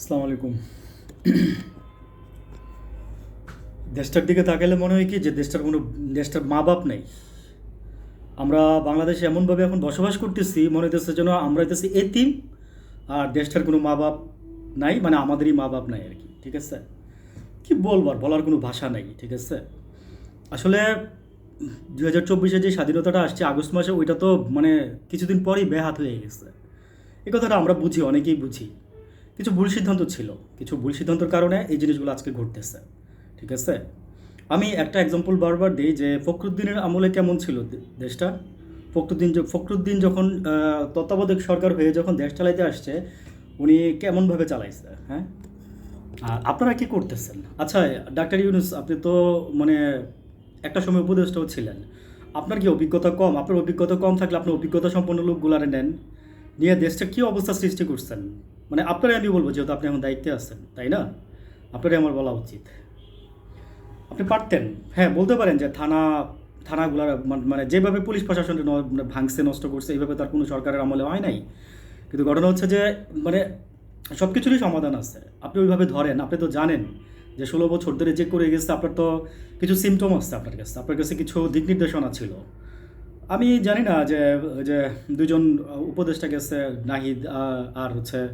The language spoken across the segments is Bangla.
আসসালামু আলাইকুম। দেশটার দিকে তাকালে মনে হয় কি যে দেশটার কোনো দেশটার মা বাপ নেই। আমরা বাংলাদেশে এমনভাবে এখন বসবাস করতেছি, মনে হইতেছে যেন আমরা হইতেছি এতিম, আর দেশটার কোনো মা বাপ নাই মানে আমাদেরই মা বাপ নাই আর কি, ঠিক আছে? কি বলবার বলার কোনো ভাষা নাই, ঠিক আছে? আসলে দু হাজার চব্বিশে যে স্বাধীনতাটা আসছে, আগস্ট মাসে ওইটা তো মানে কিছুদিন পরই বেহাত হয়ে গেছে। এ কথাটা আমরা বুঝি, অনেকেই বুঝি। কিছু ভুল সিদ্ধান্ত ছিল। কিছু ভুল সিদ্ধান্তের কারণে এই জিনিসগুলো আজকে ঘটতেছে। ঠিক আছে? আমি একটা এক্সাম্পল বারবার দিই যে ফখরুদ্দিনের আমলে কেমন ছিল দেশটা? ফখরুদ্দিন ফখরুদ্দিন যখন তত্ত্বাবধায়ক সরকার হয়ে যখন দেশ চালাইতে আসছে, উনি কেমনভাবে চালাইছে হ্যাঁ? আপনারা কি করতেছেন? আচ্ছা ডাক্তার ইউনুস, আপনি তো মানে একটা সময় উপদেষ্টাও ছিলেন। আপনার কি অভিজ্ঞতা কম? আপনার অভিজ্ঞতা কম থাকলে আপনি অভিজ্ঞতা সম্পন্ন লোকগুলারে নেন। নিয়ে দেশটা কী অবস্থা সৃষ্টি করছেন? মানে আপনারাই আমি বলব, যেহেতু আপনি এখন দায়িত্বে আছেন, তাই না? আপনারই আমার বলা উচিত। আপনি পারতেন। হ্যাঁ বলতে পারেন যে থানা, থানাগুলার মানে যেভাবে পুলিশ প্রশাসনটা ন- মানে ভাঙছে, নষ্ট করছে, এইভাবে তার কোনো সরকারের আমলে হয় নাই। কিন্তু ঘটনা হচ্ছে যে মানে সব কিছুরই সমাধান আছে। আপনি ওইভাবে ধরেন, আপনি তো জানেন যে ষোলো বছর ধরে যে করে গেছে, আপনার তো কিছু সিমটম আসছে আপনার কাছে আপনার কাছে কিছু দিক নির্দেশনা ছিল। আমি জানি না যে যে দুজন উপদেষ্টা গেছে, নাহিদ আর হচ্ছে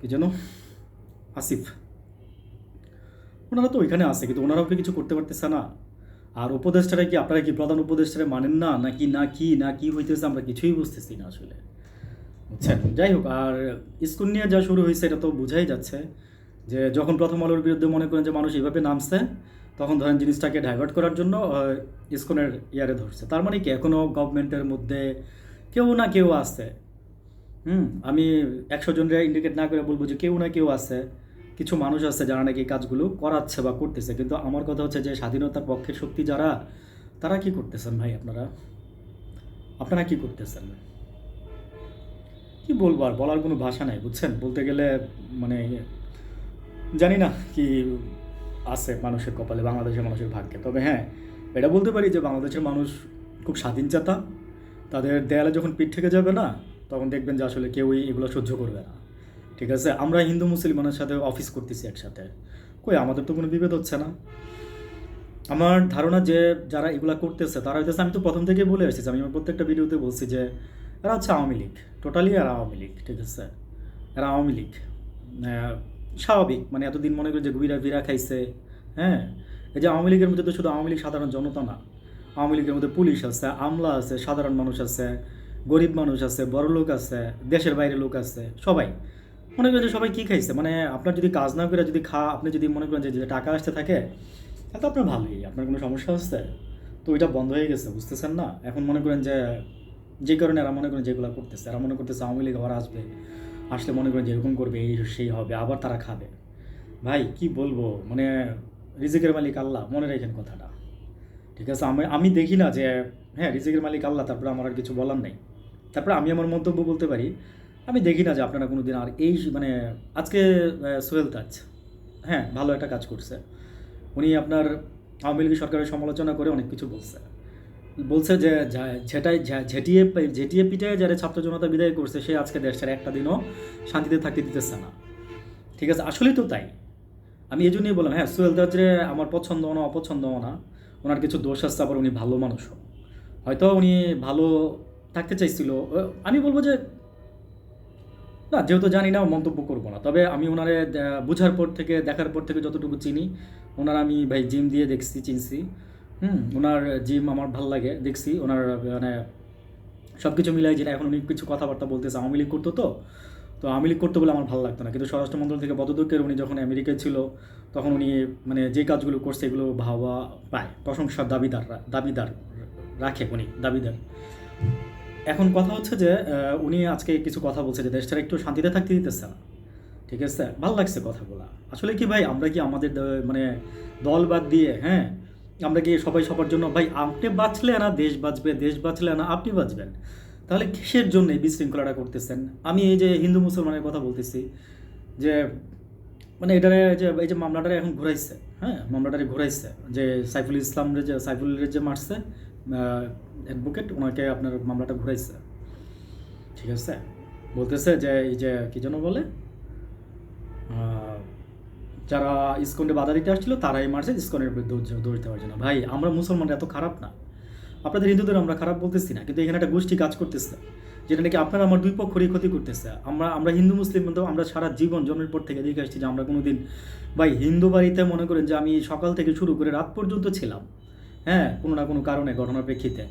কি যেন? আসিফ। ওনারা তো ওইখানে আছে, কিন্তু ওনারাও কি কিছু করতে পারতেছে না? আর উপদেষ্টারা কি আপনারা কি প্রধান উপদেষ্টারা মানেন না? নাকি না কি না কি হইতেছে আমরা কিছুই বুঝতেছি না আসলে। বুঝছেন যাই হোক, আর স্কুল নিয়ে যা শুরু হয়েছে এটা তো বোঝাই যাচ্ছে যে যখন প্রথম আলোর বিরুদ্ধে মনে করেন যে মানুষ এইভাবে নামছে, তখন ধরেন জিনিসটাকে ডাইভার্ট করার জন্য ইস্কনের ইয়ারে ধরছে। তার মানে কি এখনও গভর্নমেন্টের মধ্যে কেউ না কেউ আছে। হুম। আমি একশো জনের ইন্ডিকেট না করে বলব যে কেউ না কেউ আছে, কিছু মানুষ আছে যারা নাকি কাজগুলো করাচ্ছে বা করতেছে। কিন্তু আমার কথা হচ্ছে যে স্বাধীনতার পক্ষের শক্তি যারা, তারা কি করতেছেন ভাই আপনারা? আপনারা কি করতেছেন? কি বলব আর বলার কোনো ভাষা নাই, বুঝছেন? বলতে গেলে মানে জানি না কি আছে মানুষের কপালে, বাংলাদেশের মানুষের ভাগ্যে। তবে হ্যাঁ এটা বলতে পারি যে বাংলাদেশের মানুষ খুব স্বাধীন স্বাধীনচেতা তাদের দেয়ালে যখন পিঠ থেকে যাবে না তখন দেখবেন যে আসলে কেউই এগুলো সহ্য করবে না। ঠিক আছে? আমরা হিন্দু মুসলমানের সাথে অফিস করতেছি একসাথে। কই, আমাদের তো কোনো বিভেদ হচ্ছে না। আমার ধারণা যে যারা এগুলা করতেছে, তারা হইতেছে, আমি তো প্রথম থেকেই বলে এসেছি আমি আমার প্রত্যেকটা ভিডিওতে বলছি যে এরা হচ্ছে আওয়ামী লীগ। টোটালি এরা আওয়ামী লীগ, ঠিক আছে? এরা আওয়ামী লীগ। স্বাভাবিক মানে এতদিন মনে করি যে ঘুরা ফিরা খাইছে হ্যাঁ? এই যে আওয়ামী লীগের মধ্যে তো শুধু আওয়ামী লীগ সাধারণ জনতা না। আওয়ামী লীগের মধ্যে পুলিশ আছে, আমলা আছে, সাধারণ মানুষ আছে গরিব মানুষ আছে, বড় লোক আছে, দেশের বাইরে লোক আছে, সবাই। মনে করেন যে সবাই কী খাইছে? মানে আপনার যদি কাজ না করে, যদি খা আপনি যদি মনে করেন যে টাকা আসতে থাকে, তাহলে আপনার ভালোই, আপনার কোনো সমস্যা হচ্ছে? তো ওইটা বন্ধ হয়ে গেছে, বুঝতেছেন না? এখন মনে করেন যে যে কারণে এরা মনে করেন যেগুলো করতেছে, এরা মনে করতেছে আওয়ামী লীগ আবার আসবে, আসলে মনে করেন যে এরকম করবে, এই সেই হবে, আবার তারা খাবে। ভাই, কি বলব? মানে রিজিকের মালিক আল্লাহ, মনে রাখেন কথাটা। ঠিক আছে? আমি আমি দেখি না যে হ্যাঁ রিজিকের মালিক আল্লাহ, তারপরে আমার আর কিছু বলার নেই। তারপরে আমি আমার মন্তব্য বলতে পারি, আমি দেখি না যে আপনারা কোনো দিন আর এই মানে আজকে সোহেল তাজ হ্যাঁ ভালো একটা কাজ করছে। উনি আপনার আওয়ামী লীগ সরকারের সমালোচনা করে অনেক কিছু বলছে। বলছে যে ঝেটাই ঝেটিয়ে ঝেটিয়ে পিটায় যারা ছাত্র জনতা বিদায় করছে, সে আজকে দেশের একটা দিনও শান্তিতে থাকতে দিতেছে না। ঠিক আছে, আসলেই তো তাই। আমি এই জন্যই বললাম হ্যাঁ সোহেল তাজরে আমার পছন্দ না, অপছন্দ না, ওনার কিছু দোষ আছে, আবার উনি ভালো মানুষও। হয়তো উনি ভালো থাকতে চাইছিল। আমি বলব যে, না, যেহেতু জানি না মন্তব্য করব না। তবে আমি ওনারে বোঝার পর থেকে, দেখার পর থেকে যতটুকু চিনি, ওনার আমি, ভাই, জিম দিয়ে দেখছি, চিনছি। হুম, ওনার জিম আমার ভালো লাগে, দেখছি। ওনার মানে সব কিছু মিলাই যেটা এখন উনি কিছু কথাবার্তা বলতেছে, আওয়ামী লীগ করতো তো তো আওয়ামী লীগ করতে বলে আমার ভালো লাগতো না। কিন্তু স্বরাষ্ট্র মন্ত্রণালয় থেকে বদদকের উনি যখন আমেরিকায় ছিল, তখন উনি মানে যে কাজগুলো করছে, এগুলো ভাবা পায়। প্রশংসার দাবিদার দাবিদার, রাখে উনি, দাবিদার। এখন কথা হচ্ছে যে উনি আজকে কিছু কথা বলছে যে দেশটা একটু শান্তিতে থাকতে দিতেছে না। ঠিক আছে? ভালো লাগছে কথাগুলো। আসলে কি ভাই, আমরা কি আমাদের মানে দল বাদ দিয়ে হ্যাঁ? আমরা কি সবাই সবার জন্য, ভাই, আপনি বাঁচলে না, দেশ বাঁচবে, দেশ বাঁচলে না, আপনি বাঁচবেন। তাহলে কিসের জন্য এই বিশৃঙ্খলাটা করতেছেন? আমি এই যে হিন্দু মুসলমানের কথা বলতেছি যে মানে এটারে যে, এই যে মামলাটারে এখন ঘুরাইছে হ্যাঁ? মামলাটারে ঘুরাইছে, যে সাইফুল ইসলামরে যে সাইফুলের যে মারছে অ্যাডভোকেট ওনাকে আপনার মামলাটা ঘুরাইছে। ঠিক আছে? বলতেছে যে, এই যে, কি যেন বলে? যারা ইসকনে বাধা দিতে আসছিল, তারাই মারছে, ইসকনের বিরুদ্ধে দৌড়- দৌড় দেওয়ার জন্য ভাই, আমরা মুসলমানরা এত খারাপ না। আপনাদের হিন্দুদের আমরা খারাপ বলতেছি না, কিন্তু এখানে একটা গোষ্ঠী কাজ করতেছে, যেটা নাকি আপনারা আমার দুই পক্ষরই ক্ষতি করতেছে। আমরা আমরা হিন্দু, মুসলিম কিন্তু আমরা সারা জীবন জন্মের পর থেকে দেখে আসছি যে, আমরা কোনোদিন ভাই, হিন্দু বাড়িতে মনে করেন যে, আমি সকাল থেকে শুরু করে রাত পর্যন্ত ছিলাম। হ্যাঁ কোনো না কোনো কারণে ঘটনার প্রেক্ষিতে।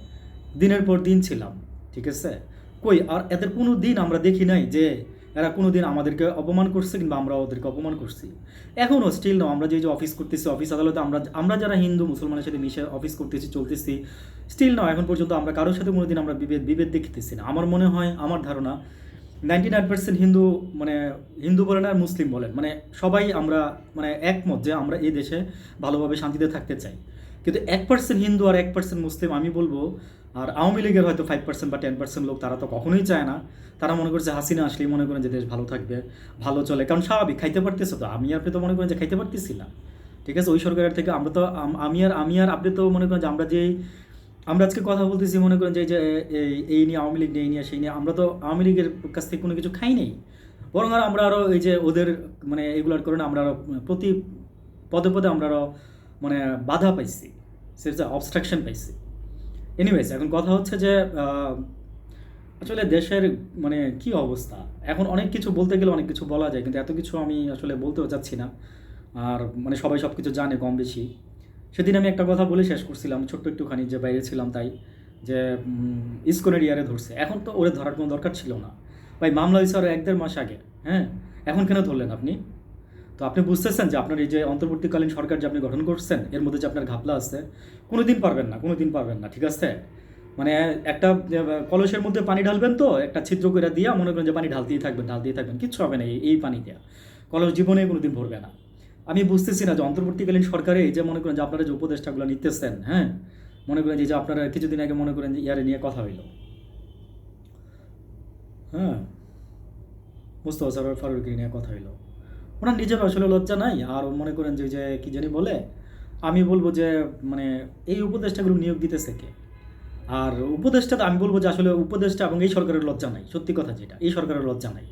দিনের পর দিন ছিলাম, ঠিক আছে? কই, আর এদের কোনো দিন আমরা দেখি নাই যে এরা কোনো দিন আমাদেরকে অপমান করছে কিংবা আমরা ওদেরকে অপমান করছি। এখনও স্টিল না, আমরা যে যে অফিস করতেছি অফিস আদালতে আমরা আমরা যারা হিন্দু, মুসলমানের সাথে মিশে অফিস করতেছি, চলতেছি স্টিল না, এখন পর্যন্ত আমরা কারোর সাথে কোনোদিন আমরা বিভেদ বিভেদ দেখতেছি না। আমার মনে হয়, আমার ধারণা নাইনটি নাইন পার্সেন্ট হিন্দু মানে হিন্দু বলেন আর মুসলিম বলেন মানে সবাই আমরা মানে একমত যে আমরা এই দেশে ভালোভাবে শান্তিতে থাকতে চাই। কিন্তু এক পার্সেন্ট হিন্দু আর এক পার্সেন্ট মুসলিম, আমি বলব, আর আওয়ামী লীগের হয়তো ফাইভ পার্সেন্ট বা টেন পার্সেন্ট লোক তারা তো কখনোই চায় না। তারা মনে করছে হাসিনা আসলেই মনে করেন যে দেশ ভালো থাকবে, ভালো চলে। কারণ স্বাভাবিক, খাইতে পারতেছে তো। আমি আপনি তো মনে করেন যে খাইতে পারতেছি না। ঠিক আছে? ওই সরকারের থেকে আমরা তো, আমি আর আমি আর আপনি তো মনে করেন যে আমরা যেই, আমরা আজকে কথা বলতেছি মনে করেন যে এই এই- নিয়ে আওয়ামী লীগ নিয়ে এই নিয়ে সেই নিয়ে, আমরা তো আওয়ামী লীগের কাছ থেকে কোনো কিছু খাই নেই। বরং আর আমরা আরও এই যে ওদের মানে এগুলোর কারণে আমরা আরও প্রতি পদে পদে আমরা আরও মানে বাধা পাইছি, সেটা অবস্ট্রাকশন পাইছি। এনিওয়েজ এখন কথা হচ্ছে যে আসলে দেশের মানে কি অবস্থা? এখন অনেক কিছু বলতে গেলে অনেক কিছু বলা যায়, কিন্তু এত কিছু আমি আসলে বলতেও চাচ্ছি না। আর মানে সবাই সব কিছু জানে কম বেশি। সেদিন আমি একটা কথা বলে শেষ করছিলাম, ছোট্ট একটুখানি যে বাইরে ছিলাম তাই, যে ইসকনের ইয়ারে ধরছে। এখন তো ওরে ধরার কোনো দরকার ছিল না। ভাই, মামলা হয়েছে আরও এক দেড় মাস আগে হ্যাঁ? এখন কেন ধরলেন আপনি? তো আপনি বুঝতেছেন যে আপনার এই যে অন্তর্বর্তীকালীন সরকার যে আপনি গঠন করছেন, এর মধ্যে যে আপনার ঘাপলা আছে কোনো দিন পারবেন না কোনো দিন পারবেন না, ঠিক আছে? মানে একটা কলসের মধ্যে পানি ঢালবেন তো, একটা ছিদ্র করে দিয়ে মনে করেন যে পানি ঢালতেই থাকবেন ঢালতেই থাকবেন, কিচ্ছু হবে না এই- পানি দেওয়া কলস জীবনে কোনো দিন ভরবে না। আমি বুঝতেছি না যে অন্তর্বর্তীকালীন সরকারে এই যে মনে করেন যে আপনারা যে উপদেষ্টাগুলো নিতেছেন হ্যাঁ? মনে করেন যে আপনারা কিছুদিন আগে মনে করেন যে ইয়ারে নিয়ে কথা হইল। হ্যাঁ? মুস্তফা সরোয়ার ফারুকি নিয়ে কথা হইল। ওনার নিজের আসলে লজ্জা নাই। আর মনে করেন যে যে কি জানি বলে, আমি বলব যে মানে এই উপদেষ্টাগুলো নিয়োগ দিতেছে কে? আর উপদেষ্টা আমি বলব যে আসলে উপদেষ্টা এবং এই সরকারের লজ্জা নাই। সত্যি কথা যেটা, এই সরকারের লজ্জা নাই।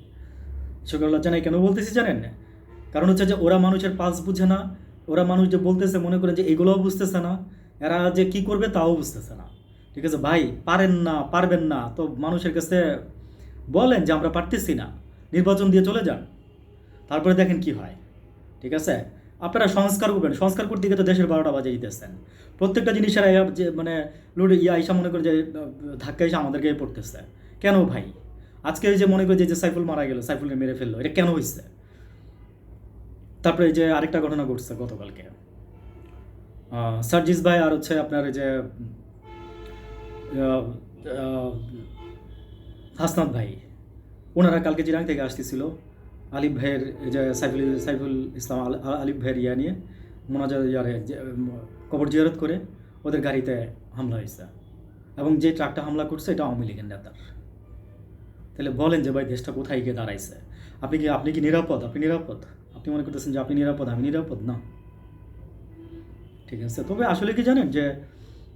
সরকারের লজ্জা নাই কেন বলতেছি জানেন? কারণ হচ্ছে যে ওরা মানুষের পালস বুঝে না। ওরা মানুষ যে বলতেছে, মনে করে যে এগুলোও বুঝতেছে না। এরা যে কি করবে তাও বুঝতেছে না। ঠিক আছে, ভাই, পারেন না, পারবেন না। তো মানুষের কাছে বলেন যে, আমরা পারতেছি না। নির্বাচন দিয়ে চলে যান। তারপরে দেখেন কি হয়। ঠিক আছে? আপনারা সংস্কার করবেন। সংস্কার করতে গিয়ে তো দেশের বারোটা বাজে দিতেছেন। প্রত্যেকটা জিনিসের যে মানে লোড, ইয়া ইসা মনে করে যে ধাক্কা এসে আমাদেরকে পড়তেছে। কেন ভাই? আজকে যে মনে করে যে সাইফুল মারা গেল, সাইফুলকে মেরে ফেলল, এটা কেন হয়েছে তারপরে যে আরেকটা ঘটনা ঘটছে গতকালকে। সার্জিস ভাই আর হচ্ছে আপনার যে হাসনাত ভাই, ওনারা কালকে চিরাং থেকে আসতেছিল। আলিফ ভাইয়ের যে সাইফুল সাইফুল ইসলাম আলিফ ভাইয়ের ইয়া নিয়ে মোনাজা ইয়ারে কবর জিয়ারত করে ওদের গাড়িতে হামলা হয়েছে। এবং যে ট্রাকটা হামলা করছে এটা আওয়ামী লীগের নেতার তাহলে বলেন যে ভাই দেশটা কোথায় গিয়ে দাঁড়াইছে? আপনি কি আপনি কি নিরাপদ? আপনি নিরাপদ? আপনি মনে করতেছেন যে আপনি নিরাপদ, আমি নিরাপদ? না। ঠিক আছে? তবে আসলে কি জানেন যে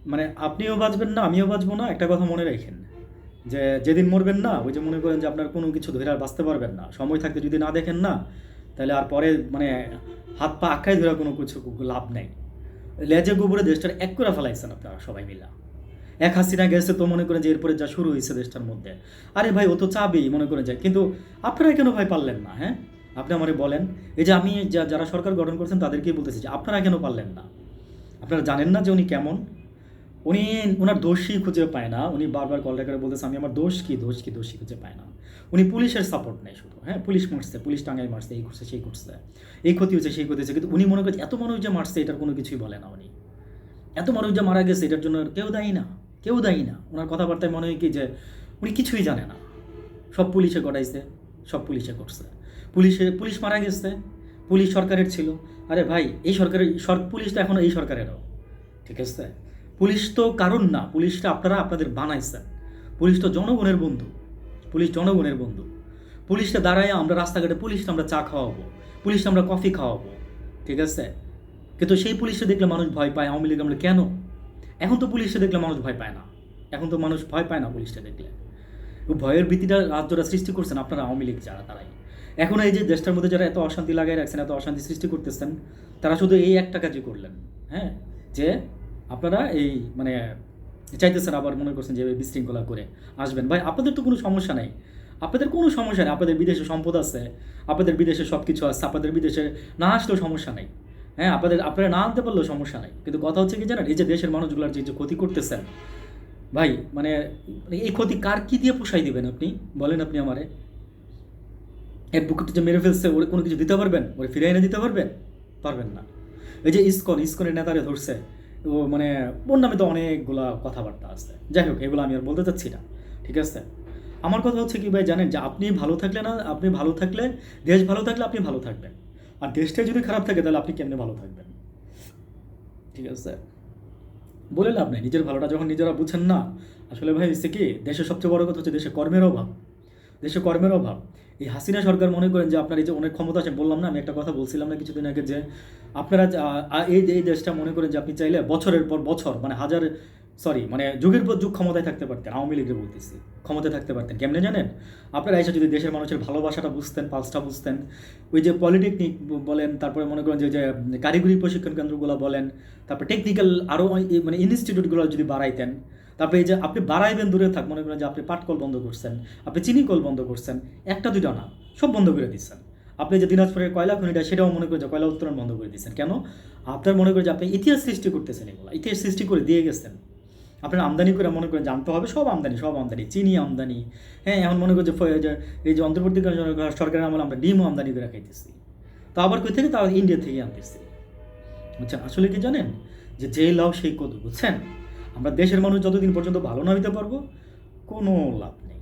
মানে আপনিও বাঁচবেন না, আমিও বাঁচবো না, একটা কথা মনে রাখেন। যে যেদিন মরবেন না, ওই যে মনে করেন যে আপনার কোনো কিছু ধরে আর বাঁচতে পারবেন না। সময় থাকতে যদি না দেখেন না, তাহলে আর পরে মানে হাত পা আঁকায় ধরে কোনো কিছু লাভ নেই। লেজে গোবরে দেশটার এক করে ফেলাইছেন আপনারা সবাই মিলা। এক হাসিনা গেছে তো মনে করেন যে এরপরে যা শুরু হয়েছে দেশটার মধ্যে। আরে ভাই, ও তো চাবেই মনে করেন যে, কিন্তু আপনারা কেন ভাই পারলেন না হ্যাঁ? আপনি আমারে বলেন, এই যে আমি যারা সরকার গঠন করছেন তাদেরকেই বলতেছি যে, আপনারা কেন পারলেন না? আপনারা জানেন না যে উনি কেমন? উনি ওনার দোষই খুঁজে পায় না। উনি বারবার কল করে বলতেছে, আমি আমার দোষ কি? দোষ কি? দোষই খুঁজে পায় না। উনি পুলিশের সাপোর্ট নেই শুধু হ্যাঁ? পুলিশ মারছে, পুলিশ টাঙ্গাই মারছে, এই করছে, সেই করছে। এই ক্ষতি হচ্ছে সেই ক্ষতি হচ্ছে কিন্তু উনি মনে করছে এত মানুষ যে মারছে, এটার কোনো কিছুই বলে না উনি। এত মানুষ যে মারা গেছে, এটার জন্য কেউ দায়ী না, কেউ দায়ী না। ওনার কথাবার্তায় মনে হয় কি যে, উনি কিছুই জানে না। সব পুলিশে ঘটাইছে, সব পুলিশে করছে। পুলিশে, পুলিশ মারা গেছে, পুলিশ সরকারের ছিল। আরে ভাই, এই সরকারের, সর, পুলিশটা এখন এই সরকারেরও, ঠিক আছে? পুলিশ তো কারণ না পুলিশটা আপনারা আপনাদের বানাইছেন পুলিশ তো জনগণের বন্ধু, পুলিশ জনগণের বন্ধু। পুলিশটা দাঁড়ায় আমরা রাস্তাঘাটে পুলিশটা আমরা চা খাওয়াবো পুলিশটা আমরা কফি খাওয়াবো, ঠিক আছে? কিন্তু সেই পুলিশটা দেখলে মানুষ ভয় পায়, আওয়ামী লীগ আমরা কেন? এখন তো পুলিশটা দেখলে মানুষ ভয় পায় না। এখন তো মানুষ ভয় পায় না পুলিশটা দেখলে। ভয়ের ভীতিটা রাজ্যটা সৃষ্টি করছেন আপনারা আওয়ামী লীগ যারা, তারাই। এখন এই যে দেশটার মধ্যে যারা এত অশান্তি লাগাই রাখছেন, এত অশান্তি সৃষ্টি করতেছেন, তারা শুধু এই একটা কাজই করলেন হ্যাঁ? যে আপনারা এই মানে চাইতেছেন আবার মনে করছেন যে বিশৃঙ্খলা করে আসবেন। ভাই, আপনাদের তো কোনো সমস্যা নাই। আপনাদের কোনো সমস্যা নেই। আপনাদের বিদেশে সম্পদ আছে, আপনাদের বিদেশে সব কিছু আছে, আপনাদের বিদেশে না আসলেও সমস্যা নেই। হ্যাঁ আপনাদের, আপনারা না আনতে পারলেও সমস্যা নাই। কিন্তু কথা হচ্ছে কি জানেন, এই যে দেশের মানুষগুলোর যে ক্ষতি করতেছেন, ভাই মানে এই ক্ষতি কার কি দিয়ে পোষাই দিবেন আপনি? বলেন আপনি আমারে। বুকুতে যে মেরে ফেলছে, ওরে কোনো কিছু দিতে পারবেন? ওরে ফিরে এনে দিতে পারবেন? পারবেন না। এই যে ইসকন, ইসকনের নেতারে ধরছে মানে ওর নামে তো অনেকগুলা কথাবার্তা আছে। যাই হোক, এগুলো আমি আর বলতে চাচ্ছি না, ঠিক আছে? আমার কথা হচ্ছে কি ভাই, জানেন যে আপনি ভালো থাকলে না, আপনি ভালো থাকলে, দেশ ভালো থাকলে আপনি ভালো থাকবেন। আর দেশটাই যদি খারাপ থাকে, তাহলে আপনি কেমনে ভালো থাকবেন? ঠিক আছে? বলে লাভ নেই, নিজের ভালোটা যখন নিজেরা বুঝেন না, আসলে ভাই হচ্ছে কি? দেশের সবচেয়ে বড় কথা হচ্ছে দেশে কর্মের অভাব। দেশে কর্মের অভাব। এই হাসিনা সরকার মনে করেন যে আপনার এই যে অনেক ক্ষমতা আছে, বললাম না, আমি একটা কথা বলছিলাম না কিছুদিন আগে যে আপনারা এই এই দেশটা মনে করেন যে আপনি চাইলে বছরের পর বছর মানে হাজার সরি মানে যুগের পর যুগ ক্ষমতায় থাকতে পারতেন, আওয়ামী লীগের বলতেছি, ক্ষমতায় থাকতে পারতেন। কেমনে জানেন? আপনারা এসে যদি দেশের মানুষের ভালোবাসাটা বুঝতেন পালসটা বুঝতেন, ওই যে পলিটেকনিক বলেন, তারপরে মনে করেন যে যে কারিগরি প্রশিক্ষণ কেন্দ্রগুলো বলেন, তারপর টেকনিক্যাল আরও মানে ইনস্টিটিউটগুলো যদি বাড়াইতেন তারপরে এই যে আপনি বাড়াইবেন, দূরে থাক, মনে করেন যে আপনি পাটকল বন্ধ করছেন, আপনি চিনি কল বন্ধ করছেন, একটা, দুইটা না, সব বন্ধ করে দিচ্ছেন। আপনি যে দিনাজপুরের কয়লা খনিটা, সেটাও মনে করেন যে কয়লা উত্তোলন বন্ধ করে দিচ্ছেন। কেন? আপনার মনে করেন যে আপনি ইতিহাস সৃষ্টি করতেছেন এগুলো, ইতিহাস সৃষ্টি করে দিয়ে গেছেন। আপনার আমদানি করে মনে করেন জানতে হবে, সব আমদানি সব আমদানি, চিনি আমদানি। হ্যাঁ এখন মনে করেন যে এই যে অন্তর্বর্তীকালীন সরকার- সরকারের আমলে আমরা ডিমও আমদানি করে খাইতেছি। তা আবার কই থেকে? তা ইন্ডিয়া থেকে আনতেছি। বুঝছেন আসলে কি জানেন? যে যে লাভ সেই কদু, বুঝছেন? আমরা দেশের মানুষ যতদিন পর্যন্ত ভালো না হইতে পারব, কোনো লাভ নেই।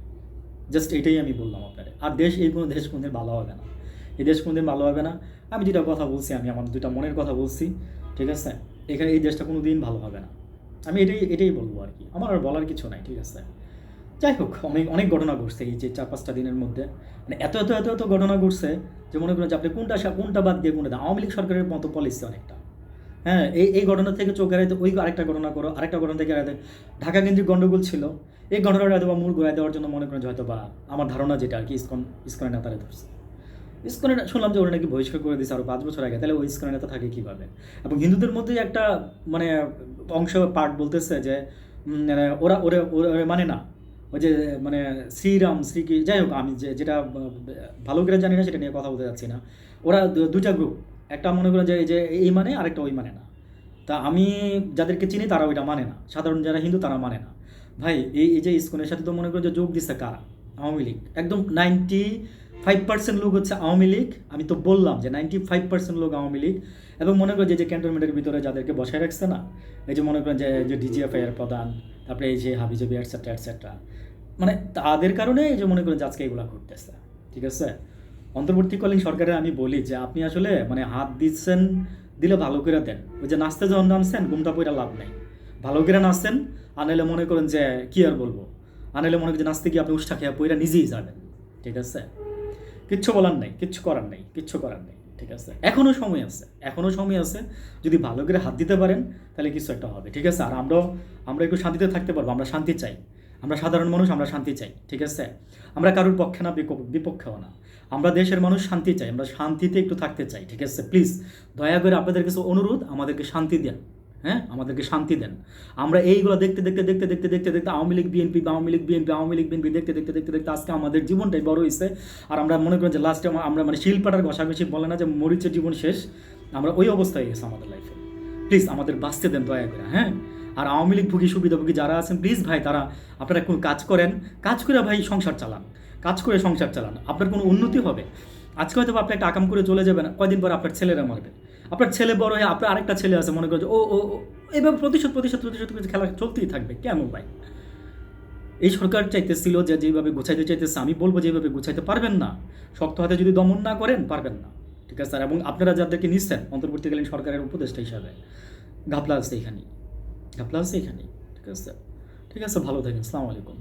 জাস্ট এটাই আমি বললাম আপনারে আর দেশ, এই কোনো দেশ কোনদিন ভালো হবে না। এই দেশ কোনদিন ভালো হবে না, আমি যেটা কথা বলছি, আমি আমার দুইটা মনের কথা বলছি, ঠিক আছে? এখানে এই দেশটা কোনো দিন ভালো হবে না। আমি এটাই এটাই বলব আর কি। আমার আর বলার কিছু নাই, ঠিক আছে? যাই হোক, অনেক অনেক ঘটনা ঘটছে এই যে চার পাঁচটা দিনের মধ্যে। মানে এত এত এত এত ঘটনা ঘটছে যে মনে করেন যে আপনি কোনটা কোনটা বাদ দিয়ে কোনটা আওয়ামী লীগ সরকারের মতো পলিসি অনেকটা। হ্যাঁ এই এই ঘটনা থেকে চোখ এড়াইতে ওই আরেকটা ঘটনা করো, আরেকটা ঘটনা থেকে এড়াইতে। ঢাকা কেন্দ্রিক গণ্ডগোল ছিল। এই ঘটনাটা হয়তো বা মূল ঘুরাই দেওয়ার জন্য মনে করেন হয়তো বা আমার ধারণা যেটা আর কি ইসকন, ইসকনের নেতারে ধরছে। ইসকনের শুনলাম যে ওরা নাকি বহিষ্কার করে দিয়েছে আরও পাঁচ বছর আগে, তাহলে ওই ইসকনের নেতা থাকে কীভাবে? এবং হিন্দুদের মধ্যে একটা মানে অংশ পার্ট বলতেছে যে মানে ওরা ওরা ওরা মানে না, ওই যে মানে শ্রীরাম, শ্রী যাই হোক, আমি যে, যেটা, ভালো করে জানি না, সেটা নিয়ে কথা বলতে যাচ্ছি না। ওরা দু- দুইটা গ্রুপ একটা মনে করেন যে এই যে এই মানে আরেকটা ওই মানে না। তা আমি যাদেরকে চিনি তারা ওইটা মানে না। সাধারণ যারা হিন্দু তারা মানে না। ভাই, এই এই যে ইস্কনের সাথে তো মনে করেন যে যোগ দিচ্ছে কারা? আওয়ামী লীগ। একদম নাইনটি ফাইভ পার্সেন্ট লোক হচ্ছে আওয়ামী লীগ। আমি তো বললাম যে নাইনটি ফাইভ পার্সেন্ট লোক আওয়ামী লীগ। এবং মনে করেন যে যে ক্যান্টনমেন্টের ভিতরে যাদেরকে বসায় রাখছে না, এই যে মনে করেন যে যে ডিজিএফআই এর প্রধান, তারপরে এই যে হাবিজাবি অ্যাটসেট্রা অ্যাটসেট্রা মানে তাদের কারণে এই যে মনে করেন যে আজকে এগুলো ঘটতেছে। ঠিক আছে? অন্তর্বর্তীকালীন সরকারে আমি বলি যে আপনি আসলে মানে হাত দিচ্ছেন, দিলে ভালো করে দেন। ওই যে নাচতে যখন নামছেন, ঘুমটা পইরা লাভ নাই। ভালো করে নাচছেন আনাইলে মনে করেন যে কি আর বলব? আনাইলে মনে করেন যে নাচতে গিয়ে আপনি উষ্ঠা খেয়ে পইরা নিজেই যাবেন ঠিক আছে? কিচ্ছু বলার নেই, কিচ্ছু করার নেই, কিচ্ছু করার নেই। ঠিক আছে? এখনও সময় আছে এখনও সময় আছে। যদি ভালো করে হাত দিতে পারেন, তাহলে কিছু একটা হবে। ঠিক আছে? আর আমরাও, আমরা একটু শান্তিতে থাকতে পারব, আমরা শান্তি চাই। আমরা সাধারণ মানুষ, আমরা শান্তি চাই, ঠিক আছে? আমরা কারোর পক্ষে না বিপক্ষেও না। আমরা দেশের মানুষ শান্তি চাই, আমরা শান্তিতে একটু থাকতে চাই, ঠিক আছে? প্লিজ দয়া করে আপনাদের কিছু অনুরোধ, আমাদেরকে শান্তি দেন হ্যাঁ? আমাদেরকে শান্তি দেন। আমরা এইগুলো দেখতে দেখতে দেখতে দেখতে দেখতে দেখতে Awami League, BNP, Awami League, BNP, Awami League, BNP দেখতে দেখতে দেখতে দেখতে আজকে আমাদের জীবনটাই বড় হয়েছে আর আমরা মনে করি যে লাস্টে আমরা মানে শিলপাটার ঘষাঘষি বলে না যে মরিচের জীবন শেষ, আমরা ওই অবস্থায় গেছে আমাদের লাইফে প্লিজ আমাদের বাঁচতে দেন দয়া করে হ্যাঁ? আর আওয়ামী লীগ ভুগি সুবিধাভোগী যারা আছেন প্লিজ ভাই, তারা আপনারা কোন কাজ করেন। কাজ করে ভাই, সংসার চালান। কাজ করে সংসার চালান। আপনার কোনো উন্নতি হবে? আজকে হয়তো আপনি একটা আকাম করে চলে যাবেন, কয়দিন পর আপনার ছেলেরা মারবে। আপনার ছেলে বড় হয়ে আপনার আরেকটা ছেলে আছে, মনে করেন যে, ও ও এইভাবে প্রতিশোধ প্রতিশোধ প্রতিশোধ খেলা চলতেই থাকবে কেন ভাই? এই সরকার চাইতেছিল যে, যেভাবে গুছাইতে চাইতেছে, আমি বলব যেভাবে গুছাইতে পারবেন না। শক্ত হাতে যদি দমন না করেন, পারবেন না। ঠিক আছে, স্যার? এবং আপনারা যাদেরকে নিচ্ছেন, অন্তর্বর্তীকালীন সরকারের উপদেষ্টা হিসাবে ঘাপলা আছে এখানেই। আছে এখানেই ঠিক আছে ঠিক আছে ভালো থাকেন আসসালামু আলাইকুম।